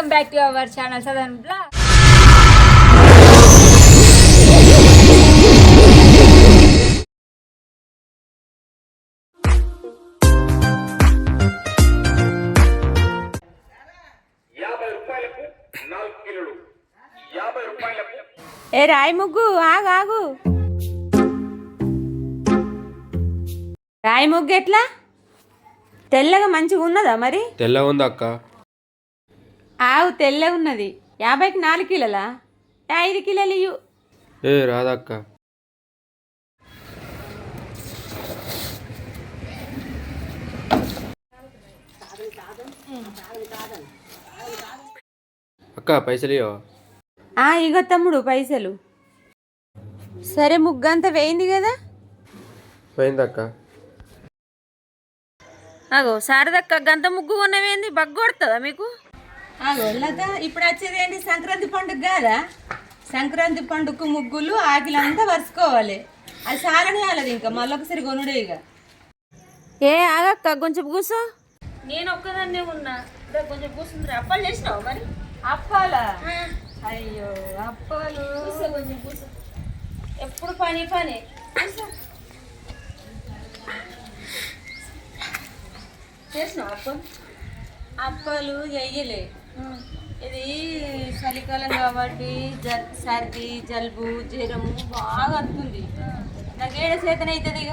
Welcome back to our channel Sadan బ్లా. ఏ రాయి ముగ్గు ఆగు ఆగు. రాయి ముగ్గు ఎట్లా? తెల్లగా మంచిగా ఉన్నదా మరి? తెల్ల ఉంది అక్క? ఆవు తెల్లగా ఉన్నది. యాభైకి నాలుగు కిలోలా? ఏ ఐదు కిలోలు ఇయ్యు. ఏ రాదక్క. అక్క పైసలు ఇవ్వవా? ఆ ఇగో తమ్ముడు పైసలు. సరే ముగ్గు అంతా వేయింది కదా? పోయింది అక్క అగో శారదక్క గంత ముగ్గు ఉన్నవేంది బగ్గొడుతుందా మీకు? లత ఇప్పుడు వచ్చేది ఏంటి? సంక్రాంతి పండుగ కాదా? సంక్రాంతి పండుగ ముగ్గులు ఆకిలంతా వరుసుకోవాలి అది సారని అలది ఇంకా మళ్ళొకసారి కొనుడే ఇక. ఏ ఆగక్క కొంచెం కూర్చో. నేను ఒక్కదాన్నే ఉన్నా. కొంచెం కూర్చుంది అప్పాలు చేసినావు మరి? అప్పాలా? అయ్యో అప్పాలు. కొంచెం కూర్చో. ఎప్పుడు పని పని. చేసినావు అప్పలు? అప్పాలు చెయ్యలే ఇది చలికాలం కాబట్టి జ సర్ది జలుబు జ్వరము బాగా వస్తుంది. నాకు ఏడ చేతన అవుతుంది ఇక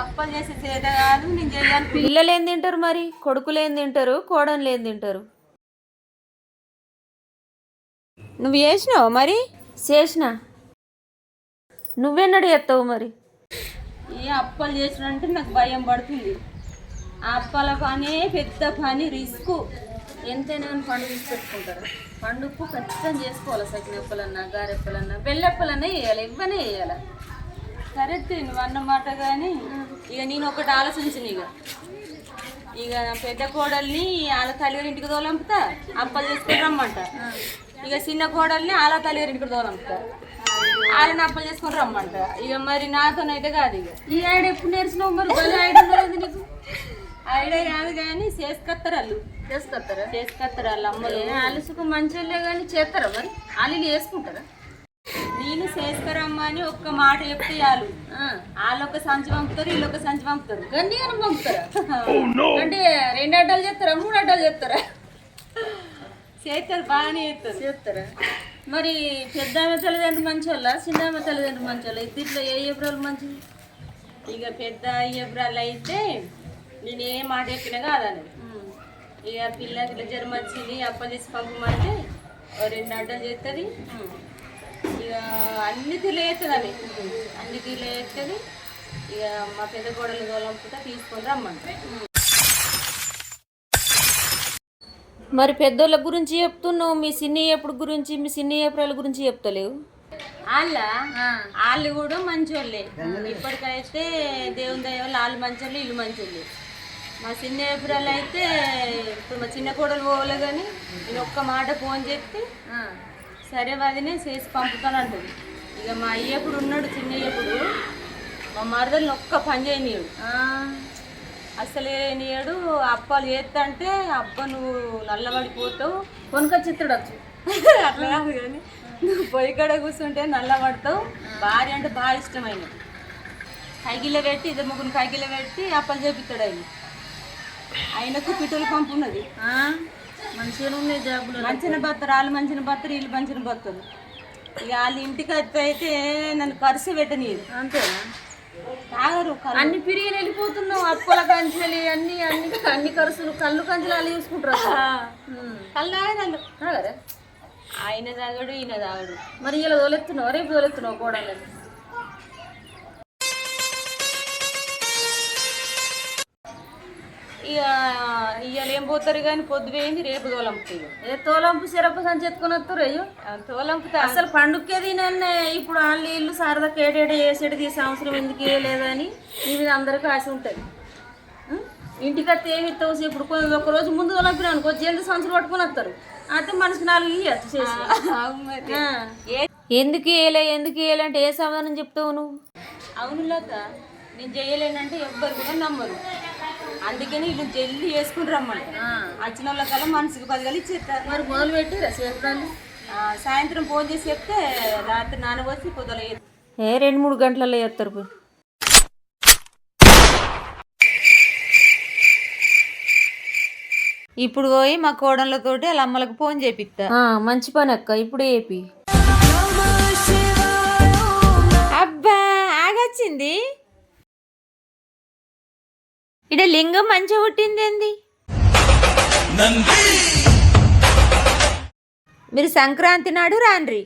అప్పలు చేసే చేత కాదు నేను చెయ్యాలి పిల్లలు ఏం తింటారు మరి? కొడుకులు ఏం తింటారు? కోడలు ఏం తింటారు? నువ్వు చేసినావు మరి? చేసిన. నువ్వెన్నడు చేస్తావు మరి? ఏ అప్పాలు చేసినంటే నాకు భయం పడుతుంది. ఆ అప్పాల పని పెద్ద పని రిస్క్. ఎంతైనా పండుగ తీసి పెట్టుకుంటారు. పండుగకు ఖచ్చితంగా చేసుకోవాలి సకినప్పలన్నా గారెప్పలన్నా బెల్లప్పలన్నా వేయాలి ఇవ్వనే వేయాలి. సరే తిను నువ్వు అన్నమాట కానీ ఇక నేను ఒకటి ఆలోచించిన ఇక. ఇక నా పెద్ద కోడల్ని వాళ్ళ తల్లిగారింటికి తోలంపుతా అప్పలు చేసుకొని రమ్మంట. ఇక చిన్న కోడల్ని వాళ్ళ తల్లిగారింటికి తోలంపుతా. వాళ్ళని అప్పలు చేసుకొని రమ్మంట. ఇక మరి నాతోనైతే కాదు ఇక. ఈ ఆడ ఎప్పుడు నేర్చినావు మరి? బలి ఆడ నీకు. ఐడియా కాదు కానీ చేసుకొస్తారు వాళ్ళు చేసుకొస్తారా చేసుకొస్తారు వాళ్ళు అమ్మలు అలుసుకు మంచిగా కానీ చేస్తారా మరి? వాళ్ళు వేసుకుంటారా? నేను చేసుకురమ్మా అని ఒక్క మాట చెప్తే చాలు. ఆ. వాళ్ళు ఒక సంచి పంపుతారు వీళ్ళు ఒక సంచి పంపుతారు. గండి అని పంపుతారా అంటే రెండు అడ్డాలు చేస్తారా మూడు అడ్డాలు చేస్తారా? చేస్తారు బాగానే చేస్తారు. చేస్తారా? మరి పెద్ద ఆమె తల్లిదండ్రులు మంచి వాళ్ళ చిన్న ఆమె తల్లిదండ్రులు మంచి వాళ్ళ ఇద్దరిలో ఏ ఏబ్రాలు మంచిది ఇక పెద్ద అయ్యబ్రాలు అయితే నేను ఏ మాట చెప్పినా కాదన్నది ఇక పిల్లకి ఇట్లా జ్వరం వచ్చింది అప్ప చేసి పంపమంటే రెండు అడ్డలు చేస్తుంది ఇక అన్ని తీర్లు చేస్తుంది ఆమె. అన్ని తీర్లు చేస్తుంది ఇక మా పెద్ద గోడలు తోలంపుతా తీసుకొని రమ్మంట మరి పెద్దోళ్ళ గురించి చెప్తున్నావు మీ సిన్ని ఎప్పుడు గురించి మీ సిన్ని ఏప్రిల్ గురించి చెప్తలేవు? వాళ్ళ? వాళ్ళు కూడా మంచోళ్ళే. ఇప్పటికైతే దేవుని దయ వల్ల వాళ్ళు మంచోళ్ళు వీళ్ళు మంచోళ్ళు. మా చిన్న ఏప్రిల్ అయితే ఇప్పుడు మా చిన్న కోడలు పోలే కానీ నేను ఒక్క మాట ఫోన్ చేస్తే సరే వదినే చేసి పంపుతాను అంటుంది. ఇక మా అయ్యప్పుడు ఉన్నాడు చిన్న అయ్యప్పుడు. మా మరదల్ని ఒక్క పని చేయనీయడు. అసలే నీయడు అప్పాలు చేస్తంటే అబ్బ నువ్వు నల్లబడిపోతావు. కొనుక వచ్చు అట్లా కాదు కానీ నువ్వు పొయ్యి కాడ కూర్చుంటే నల్లబడతావు. భార్య అంటే బాగా ఇష్టమైన కైగిల్లో పెట్టి ఇద్దరు ముగ్గురు కైగిల్లో పెట్టి అప్పలు చేపిస్తాడు ఆయన. ఆయనకు పిట్టలు పంపు ఉన్నది. మంచిగా ఉన్నాయి జాబులు. మంచిన బత్తరు వాళ్ళు మంచిన బత్తరు వీళ్ళు మంచిన బత్తరు ఇక వాళ్ళ ఇంటికి అయితే నన్ను కరిసి పెట్టనీయదు అంతేనా? తాగరు. అన్ని పిరిగి వెళ్ళిపోతున్నావు అప్పల కంచెలు అన్ని అన్ని అన్ని ఖర్చులు కళ్ళు కంచెలు అలా చూసుకుంటారు కళ్ళు తాగదు తాగరా? ఆయన తాగడు ఈయన తాగడు. మరి ఇలా తోలెత్తున్నావు? రేపు తోలెత్తున్నావు కోడలని ఇక ఇవాళ ఏం పోతారు కానీ పొద్దు పోయింది రేపు తోలంపుతాయి ఏ తోలంపు సిరప సంచి ఎత్తుకొని వస్తారు అయ్యో? తోలంపుతా. అసలు పండుగకే తినన్నే ఇప్పుడు వాళ్ళు ఇల్లు సరదా కేటేట చేసేటిది ఈ సంవత్సరం ఎందుకు వేయలేదని నీ మీద అందరికీ ఆశ ఉంటుంది? ఇంటికి వస్తే ఏమి ఇస్తావు ఇప్పుడు ఒక రోజు ముందు తొలపినా అనుకో జల్ది సంవత్సరం పట్టుకొని వస్తారు అయితే మనసుకు నాలుగు ఇయ్యచ్చు చేసి ఎందుకు వేయలే ఎందుకు వేయలే అంటే ఏ సమాధానం చెప్తావు నువ్వు? అవును లత నేను చేయలేనంటే ఎవ్వరు కూడా నమ్మరు. అందుకని వీళ్ళు జల్లి వేసుకుని రమ్మని. వచ్చిన వాళ్ళకల్లా మనసుకు పదిగలు ఇచ్చేస్తారు. మరి మొదలు పెట్టిరా సేపడాలు ఆ, సాయంత్రం ఫోన్ చేసి చెప్తే రాత్రి నానబోసి పొద్దుల ఏ రెండు మూడు గంటలలో చేస్తారు పోయి ఇప్పుడు పోయి మా కోడళ్ళతోటి వాళ్ళ అమ్మలకు ఫోన్ చేపిస్తా. ఆ, మంచి పని అక్క ఇప్పుడు ఏపి అబ్బా ఆగొచ్చింది. ఇడ లింగం మంచిగా పుట్టింది ఏంది మీరు సంక్రాంతి నాడు రాన్రి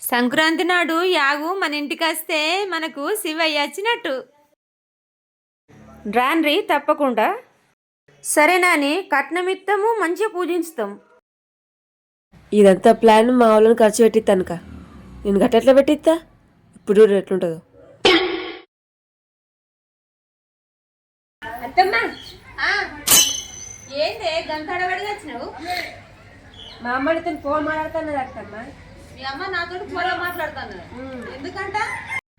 సంక్రాంతి నాడు యాగు మన ఇంటికి వస్తే మనకు శివయ్య వచ్చినట్టు. డ్రాన్రీ తప్పకుండా. సరే నాని కట్నం ఇస్తాము మంచిగా పూజించుతాం. ఇదంతా ప్లాన్ మా వాళ్ళని ఖర్చు పెట్టిస్తానుక నేను గట్ట ఎట్లా పెట్టిస్తా ఇప్పుడు ఎట్లుంటుందో ఏందే? గంటడబడిగా వచ్చినావు? మా అమ్మడితో ఫోన్ మాట్లాడుతున్నది అత్తమ్మ. మీ అమ్మ నాతో ఫోన్లో మాట్లాడుతాను ఎందుకంట?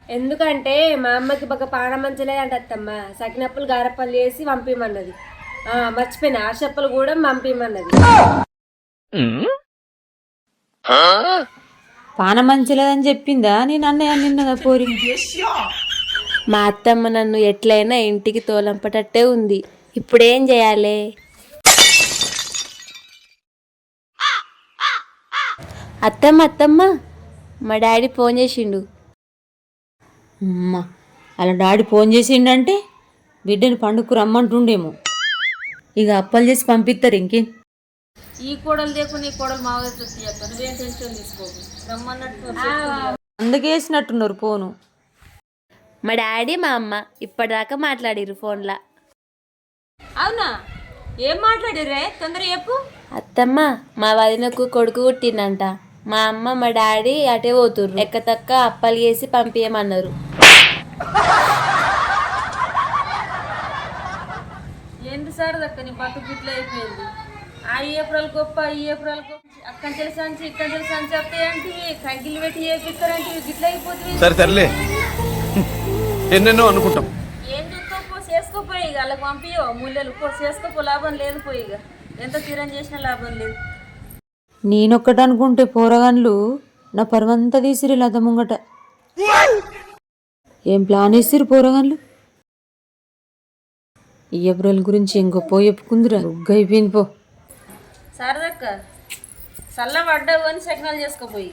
ఎందుకంటే మా అమ్మకి బాగా పానం మంచలేదంట అత్తమ్మ. సకినప్పులు గారప్పలు చేసి పంపిమన్నది. ఆ, మర్చిపోయిన. ఆ చెప్పలు కూడా పంపిమన్నది. పాన మంచిలేదని చెప్పిందా? నేను అన్నయ్య నిన్నదా పోరి మా అత్తమ్మ నన్ను ఎట్లయినా ఇంటికి తోలంపటట్టే ఉంది. ఇప్పుడేం చేయాలి? అత్తమ్మ అత్తమ్మ. మా డాడీ ఫోన్ చేసిండు. అమ్మా అలా డాడీ ఫోన్ చేసిండంటే బిడ్డని పండుగకు రమ్మంటుండేమో. ఇక అప్పలు చేసి పంపిస్తారు ఇంకేం. ఈ కోడలు లేకుండా ఈ కోడలు మావే చెప్పాను నువ్వేం టెన్షన్ తీసుకోకు. రమ్మన్నట్టు అందుకే వేసినట్టున్నారు ఫోను. మా డాడీ మా అమ్మ ఇప్పటిదాకా మాట్లాడిరు ఫోన్లా. అవునా? ఏం మాట్లాడిరే తొందర చెప్పు. అత్తమ్మ మా వదినకు కొడుకు పుట్టిందంట మా అమ్మ మా డాడీ అటే పోతుర్రు. ఎక్కతక్క అప్పలు చేసి పంపించమన్నారు ఏంది సార్ దక్క నీ బట్టు గిట్ల అయిపోయింది. ఆ ఏప్రిల్ గొప్ప ఈ ఏప్రిల్ గొప్ప. అక్కడి తెలిసి సంచి ఇక్కడి తెలిసి సంచి వస్తాయంటే కంకిలు పెట్టి చేపిస్తారంటే గిట్ల అయిపోతుంది. సరే తరలే ఎన్నెన్నో అనుకుంటాం. ఏం చూసుకోపో చేసుకోపోయి ఇక. వాళ్ళకి పంపియో ముల్లెలు పో చేసుకోపో లాభం లేదు పోయి ఇక. ఎంత తీరం చేసినా లాభం లేదు. నేనొక్కటి అనుకుంటే పోరగాన్లు నా పరువంతా తీసిరి లత ముంగట. ఏం ప్లాన్ వేసిరు పోరగాన్లు? ఈ ఏప్రిల్ గురించి ఇంకో పో చెప్పుకుందిరా. అయిపోయింది పో. సరదక్క చల్ల పడ్డావు అని శకనాలు చేసుకోపోయి.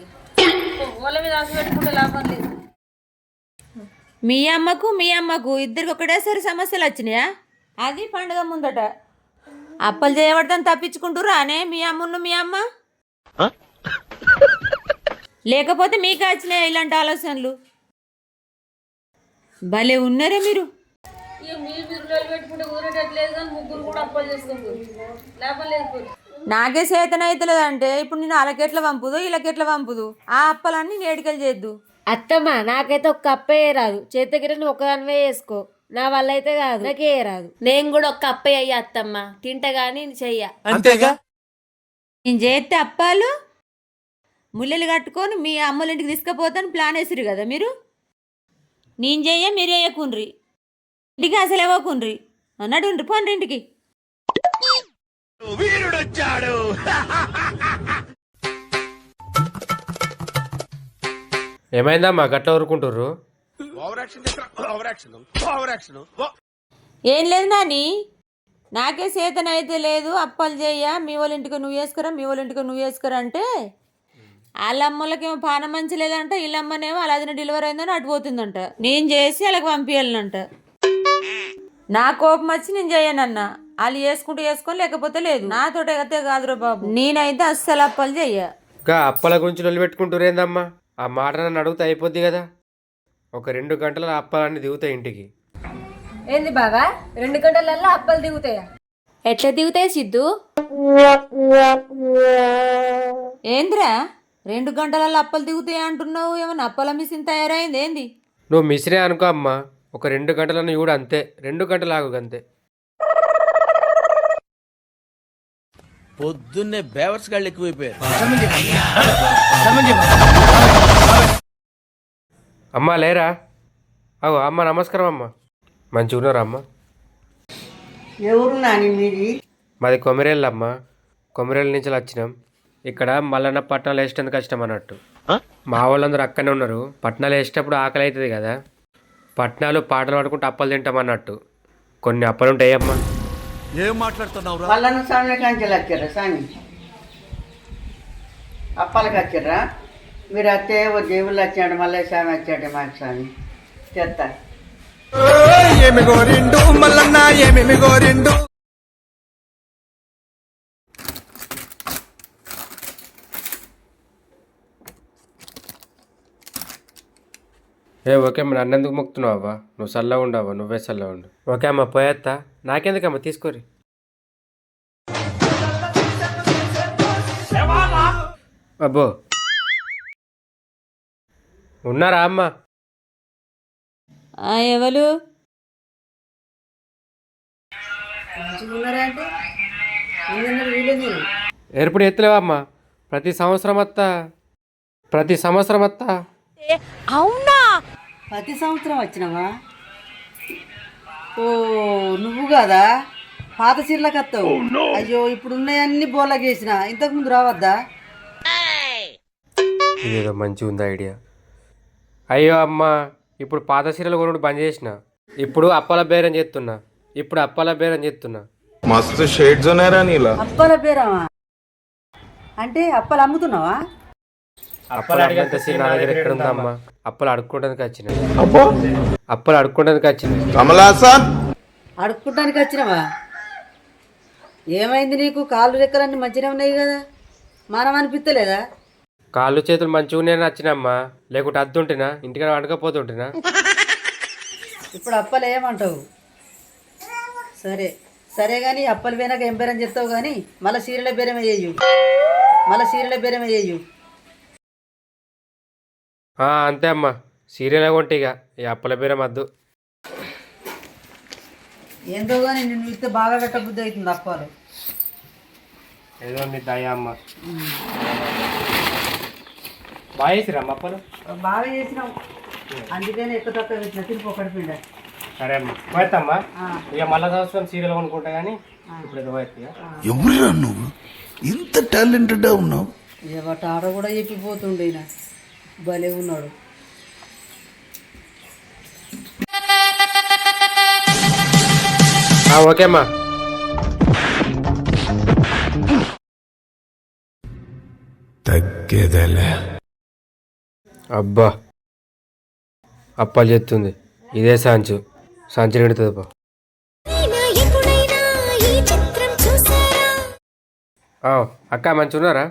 ఓల మీద ఆశ పెట్టుకుంటే లాభం లేదు. మీ అమ్మకు మీ అమ్మకు ఇద్దరికి ఒకటేసారి సమస్యలు వచ్చినాయా? అది పండుగ ముందట. అప్పలు చేయబడతాను తప్పించుకుంటురా అనే మీ అమ్మను మీ అమ్మ? లేకపోతే మీకు వచ్చినాయి ఇలాంటి ఆలోచనలు? భలే ఉన్నారే మీరు. నాకే చేతన అవుతలేదు అంటే ఇప్పుడు నేను వాళ్ళకెట్లా పంపుదు వీళ్ళకెట్లా పంపుదు? ఆ అప్పలన్నీ నేడికలు చేద్దు. అత్తమ్మ నాకైతే ఒక్క అప్పే రాదు చేతగిరి నువ్వు ఒక్కదానివే వేసుకో నా వల్ల అయితే కాదు. నాకే రాదు నేను కూడా ఒక్క అప్పే అయ్యా అత్తమ్మ. తింటా గానీ చెయ్య. అంతేగా? నేను చేస్తే అప్పాలు ముల్లెలు కట్టుకొని మీ అమ్మల ఇంటికి తీసుకుపోతాను ప్లాన్ వేసిరు కదా మీరు? నేను చెయ్య మీరు వేయకుండ్రి ఇంటికి అసలు ఇవ్వకుండ్రి. అన్నాడు పోండి ఇంటికి. వీరుడొచ్చాడు. ఏమైందమ్మా గట్ల ఊరుకుంటుర్రు? ఏం లేదు నాని. నాకే చేతన అయితే లేదు అప్పలు చేయ మీ వాళ్ళ ఇంటికి నువ్వు వేసుకురా మీ వాళ్ళ ఇంటికి నువ్వు వేసుకురా అంటే వాళ్ళ అమ్మలకేమో పానం మంచి లేదంట వీళ్ళమ్మనేమో అలా డెలివరీ అయిందని అటు పోతుందంట. నేను చేసి వాళ్ళకి పంపించాలనంట నా కోపం వచ్చి నేను చేయనన్న వాళ్ళు వేసుకుంటూ వేసుకొని లేకపోతే లేదు. నాతోటి అయితే కాదురా బాబు. నేనైతే అస్సలు అప్పలు చెయ్య గా అప్పల గురించి నిలబెట్టుకుంటురేందమ్మా ఆ మాట నన్ను అడుగుతా అయిపోద్ది కదా. ఒక రెండు గంటల అప్పాలన్నీ దిగుతాయి ఇంటికి. ఏంది బాగా రెండు గంటలల్లో అప్పలు దిగుతాయా? ఎట్లా దిగుతాయి సిద్ధు? ఏంద్రా? రెండు గంటలలో అప్పలు దిగుతాయి అంటున్నావు? ఏమన్నా అప్పల మిషన్ తయారైంది? ఏంది? నువ్వు మిసిరే అనుకో అమ్మా. ఒక రెండు గంటలను కూడా అంతే. రెండు గంటలు ఆగు అంతే పొద్దున్నే బేవర్స్ గాళ్ళు ఎక్కువైపోయారు. అమ్మా లేరా? అవు అమ్మ నమస్కారం అమ్మ. మంచిగా ఉన్నారా అమ్మ ఎవరు నాని మీది? మాది కొమరేళ్ళమ్మ కొమరేళ్ళ నుంచి వచ్చినాం. ఇక్కడ మల్లన్న పట్టణాలు వేసేందుకు వచ్చినాం అన్నట్టు. మా వాళ్ళందరూ అక్కనే ఉన్నారు. పట్టణాలు వేసేటప్పుడు ఆకలి అవుతుంది కదా. పట్టణాలు పాటలు పాడుకుంటూ అప్పలు తింటాం అన్నట్టు. కొన్ని అప్పలు ఉంటాయమ్మా ఏం మాట్లాడుతున్నావు వాళ్ళను స్వామి కాంచెలు వచ్చారా స్వామి? అప్పాలకు వచ్చారా? మీరు అత్తే ఓ దేవుళ్ళు వచ్చాడు మళ్ళీ స్వామి వచ్చాడు మాకు స్వామి. చెత్త ఏమి గోరిండు మల్లన్న ఏమేమి గోరిండు ఏ ఓకే అమ్మ నన్ను ఎందుకు మొక్కుతున్నావు అవ్వ? నువ్వు చల్లగా ఉండవా నువ్వే చల్లగా ఉండు. ఓకే అమ్మ పోయేత్తా. నాకెందుకమ్మ తీసుకోరి అబ్బో. ఉన్నారా అమ్మ? ఎవరు? ఎరుపుడు ఎత్తులేవా అమ్మ? ప్రతి సంవత్సరం అత్తా. ప్రతి సంవత్సరం అత్తా. ప్రతి సంవత్సరం వచ్చినావా? ఓ నువ్వు కదా? పాత చీరలకు వస్తావు అయ్యో ఇప్పుడు ఉన్నాయన్నీ బోలగేసిన. ఇంతకు ముందు రావద్దా? ఇదేదో మంచిగా ఉంది ఐడియా. అయ్యో అమ్మ. ఇప్పుడు పాత సీరియల్ కొనుడు బంద్ చేసిన. ఇప్పుడు అప్పల బేరం చేస్తున్నా. ఇప్పుడు అప్పల బేరం చేస్తున్నా. మస్తు షేడ్స్ ఉన్నాయరా నీలా. అప్పల బేరమా? అంటే అప్పలు అమ్ముతున్నావా? అప్పలు అడిగేంత సీన్ నా దగ్గర ఎక్కడ అప్పలు అడుక్కోవడానికి వచ్చిన. అప్పో అప్పలు అడుక్కోవడానికి వచ్చిన. కమలాసన్ అడుక్కుంటానికి వచ్చినావా? ఏమైంది నీకు? కాళ్ళు రెక్కలన్నీ మంచిగా ఉన్నాయి కదా? మనం అనిపిస్తలేదా కాళ్ళు చేతులు మంచిగా ఉన్నాయని వచ్చినమ్మా లేకుంటే అద్దుంటేనా? ఇంటికాడ వండకపోతుంటేనా? ఇప్పుడు అప్పలు ఏమంటావు? సరే. సరే కానీ అప్పలు పోయినాక ఏం బేరం చెప్తావు కానీ మళ్ళీ సీరియల బేరం వేయు మళ్ళీ సీరియల బేరం వేయు అంతే అమ్మా. సీరియల్ కొంటే ఇక. ఈ అప్పల బేరం వద్దు ఏందో కానీ నిన్ను ఇస్తే బాగా కట్టబుద్ధి అవుతుంది అప్పాలు. ఏదో మీ దయ అమ్మ. బాగా వేసిరమ్మ అప్పలు? బాగా చేసినావు అందుకనే ఎక్కువ తక్కువ పెట్టిన. తిరిగి ఒకటి సరే అమ్మ. పోయేత్తమ్మా? ఇక మళ్ళా సంవత్సరం సీరియల్ కొనుక్కుంటా కానీ ఇప్పుడు ఎవరురా నువ్వు? ఇంత టాలెంటెడ్ ఉన్నావు. ఏమట ఆడ కూడా చెప్పిపోతుండే. భలే ఉన్నాడు. ఆ, ఓకే అమ్మా. తగ్గేదేలే. అబ్బా. అప్పాలు చెప్తుంది. ఇదే సాంచు. సంచి నిండుతుంది పో ఆ, అక్క మంచి ఉన్నారా?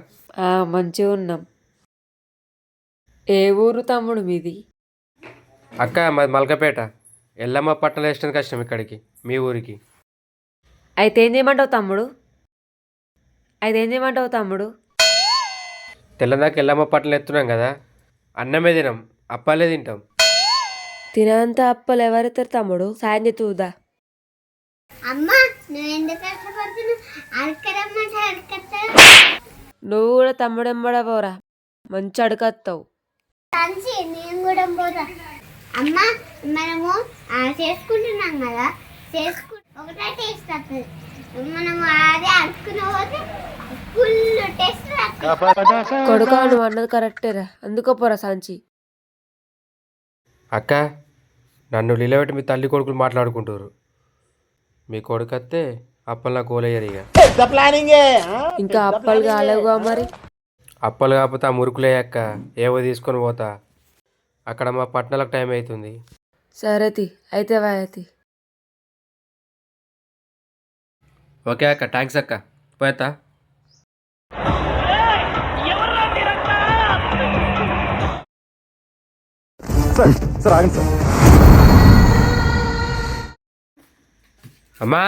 మంచిగా ఉన్నాం. ఏ ఊరు తమ్ముడు మీది? అక్క మాది మల్కపేట. ఎల్లమ్మ పట్టణం వేసడానికి కష్టం ఇక్కడికి మీ ఊరికి. అయితే ఏం చేయమంటావు తమ్ముడు? అయితే ఏం చేయమంటావు తమ్ముడు? తెల్లదాకా ఎల్లమ్మ పట్టణం ఎత్తున్నాం కదా. అన్నమే తినాం అప్పాలే తింటాం. తినంత అప్పలు ఎవరెత్తారు తమ్ముడు? సాయం చేతుదా అమ్మా నువ్వు ఎందుకు కూడా తమ్ముడు ఎంబడవరా మంచి అడగత్తావు. సంచి నేను కూడా పోతా. అమ్మా మనము ఆ, చేసుకుంటున్నాం కదా? చేసుకు ఒకటే టేస్ట్ వస్తుంది మనము అదే అడుక్కుని పోతే ఫుల్ టేస్ట్ వస్తుంది కొడుకా నువ్వు అన్నది కరెక్టేరా అందుకో పోరా సాంచి. అక్క నన్ను నిలబెట్టి మీ తల్లి కొడుకులు మాట్లాడుకుంటారు మీ కొడుకు వస్తే అప్పలు నాకు కోలయ్యారు ఇక ఇంకా అప్పలు కాలేవుగా మరి? అప్పలు కాకపోతే ఆ మురుకులే అక్క ఏవో తీసుకొని పోతా. అక్కడ మా పట్టణాలకు టైం అవుతుంది. సరేతి అయితే వాయతి ఓకే అక్క థ్యాంక్స్ అక్క. పోయేతా అమ్మా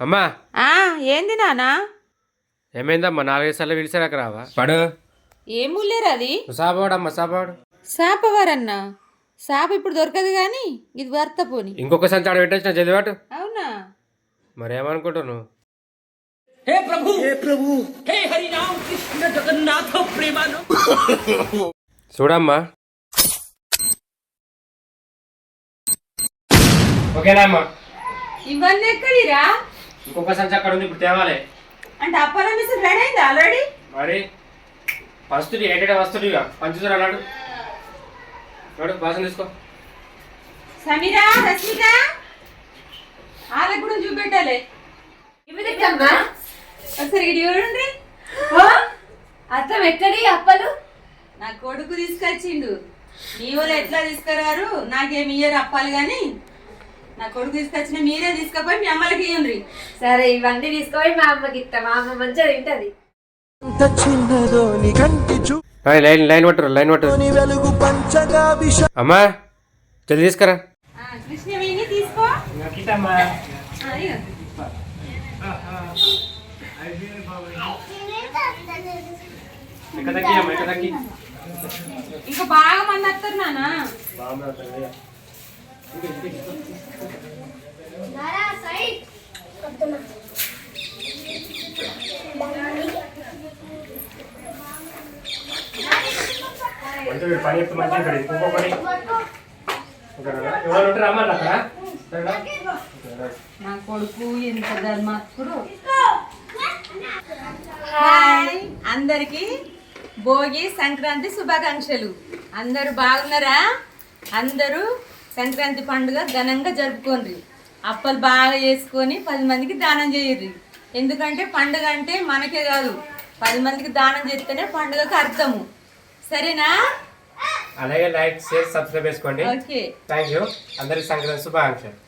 అమ్మా. ఆ, ఏంది నానా? ఏమైందమ్మా నాలుగైదు సార్లు పిలిచాక రావా? పడు ఏం ముల్లేరు అది? నువ్వు సాబాడమ్మా సాబాడు సాపవారన్నా సాప ఇప్పుడు దొరకదు కానీ ఇది భర్త పోని ఇంకొక సంచి ఆడ పెట్టేసిన చదివాటు అవునా? మరి ఏమనుకుంటున్నావు చూడమ్మా. ఓకేనా అమ్మా ఇవన్నీ ఎక్కడిరా? ఇంకొక సంచి అక్కడ ఉంది ఇప్పుడు తేవాలి. అంటే అప్పల మిస్ రెడీ అయింది ఆల్రెడీ మరి ఫస్ట్ ఏటేట వస్తుంది ఇక. పంచుతారు అన్నాడు చూడు బాసం తీసుకో. సమీరా రష్మిక! వాళ్ళకి చూపెట్టాలి ఒకసారి ఇటు చూడండి. అత్తం ఎక్కడి అప్పలు? నా కొడుకు తీసుకొచ్చిండు. మీ వాళ్ళు ఎట్లా తీసుకురారు? నాకేమి ఇయ్యరు అప్పాలి కానీ నా కొడుకు తీసుకొచ్చిన మీరే తీసుకుపోయి మీ అమ్మలకి ఇయ్యండి సరే ఇవన్నీ తీసుకొని మా అమ్మకి ఇస్తా. మా అమ్మ మంచిగా తింటది. లైన్ లైన్ పట్టురు లైన్ పట్టురు. అమ్మా తీసుకురా. కృష్ణవేణి తీసుకో. ఇంకా బాగా మంది వస్తారు నాన్న. పని ఎప్పుడు మంచిగా ఇక్కడ ఇంకో పని. ఎవరు ఉంటారు అమ్మ అక్కడ. నా కొడుకు ఎంత ధర్మాత్ముడు. హాయ్. అందరికి భోగి సంక్రాంతి శుభాకాంక్షలు. అందరూ బాగున్నారా? అందరూ సంక్రాంతి పండుగ ఘనంగా జరుపుకోండి అప్పలు బాగా చేసుకొని పది మందికి దానం చేయర్రి. ఎందుకంటే పండుగ అంటే మనకే కాదు. పది మందికి దానం చేస్తేనే పండుగకు అర్థము. సరేనా? అలాగే లైక్ షేర్ సబ్స్క్రైబ్ చేసుకోండి. థ్యాంక్ యూ అందరికి సంక్రాంతి శుభాకాంక్షలు.